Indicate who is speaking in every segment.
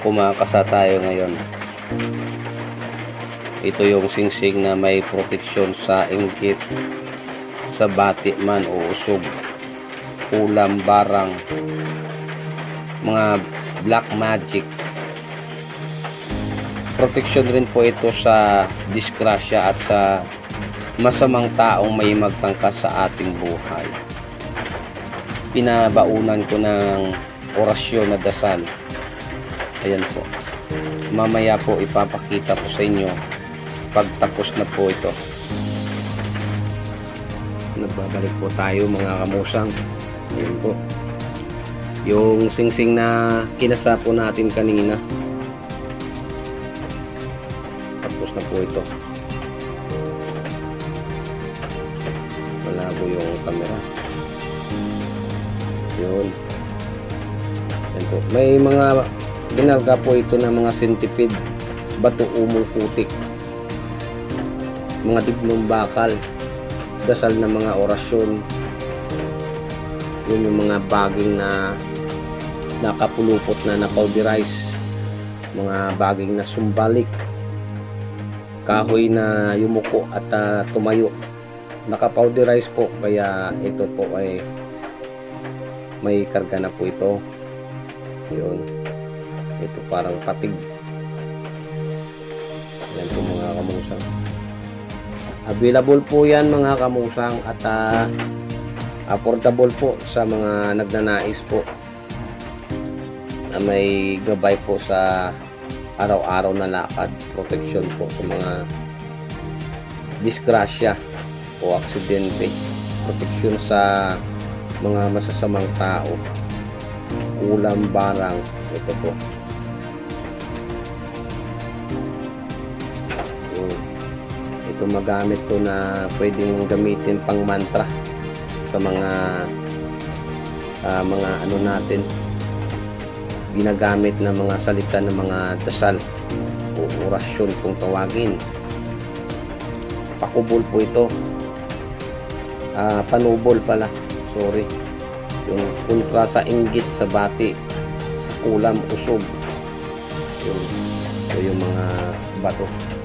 Speaker 1: kumakasa tayo ngayon. Ito yung singsing na may proteksyon sa inggit, sa bati man o usog, ulam, barang, mga black magic. Proteksyon rin po ito sa disgrasya at sa masamang taong may magtangka sa ating buhay. Pinabaunan ko ng orasyon na dasal. Ayan po. Mamaya po ipapakita ko sa inyo pagtapos na po ito. Nagbabalik po tayo mga kamusang. Ayan po. Yung singsing na kinasa po natin kanina. Tapos na po ito. Malabo yung camera. Yun. Yan po. May mga ginarga po ito ng mga centipede, bato umong putik, mga dignong bakal, dasal na mga orasyon. Yun yung mga baging na nakapulupot na na-powderize, mga baging na sumbalik, kahoy na yumuko at ah, tumayo. Naka-powderize po kaya ito po ay may karga na po ito. Yun. Ito parang patig. Yan po mga kamusang. Available po yan mga kamusang at ah, affordable po sa mga nagnanais po na may gabay po sa araw-araw na lakad, protection po sa mga disgrasya o aksidente, proteksyon sa mga masasamang tao, ulam, barang, ito po. Ito magamit ko na pwedeng gamitin pang mantra sa mga ah, mga ano natin. Ginagamit na mga salita ng mga dasal o orasyon kung tawagin. Pakubol po ito. Ah panubol pala. Sorry. Yung kontra sa inggit sa bati sa kulam usog. Ito yung mga bato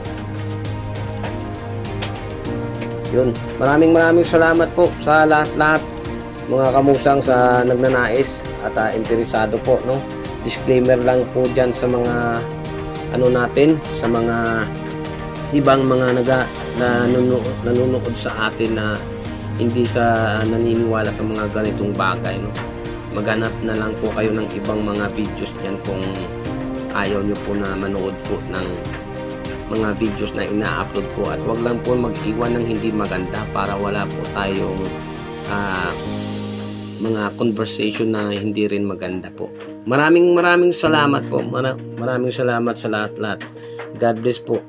Speaker 1: yun. Maraming maraming salamat po sa lahat lahat mga kamusang sa nagnanais at ah, interesado po no? Disclaimer lang po dyan sa mga ano natin sa mga ibang mga naga nanunood, nanonood sa atin na hindi sa naniniwala sa mga ganitong bagay no? Maghanap na lang po kayo ng ibang mga videos diyan kung ayaw nyo po na manood po ng mga videos na ina-upload po at wag lang po mag-iwan ng hindi maganda para wala po tayong ah, mga conversation na hindi rin maganda po. Maraming maraming salamat po. Mara- maraming salamat sa lahat-lahat. God bless po.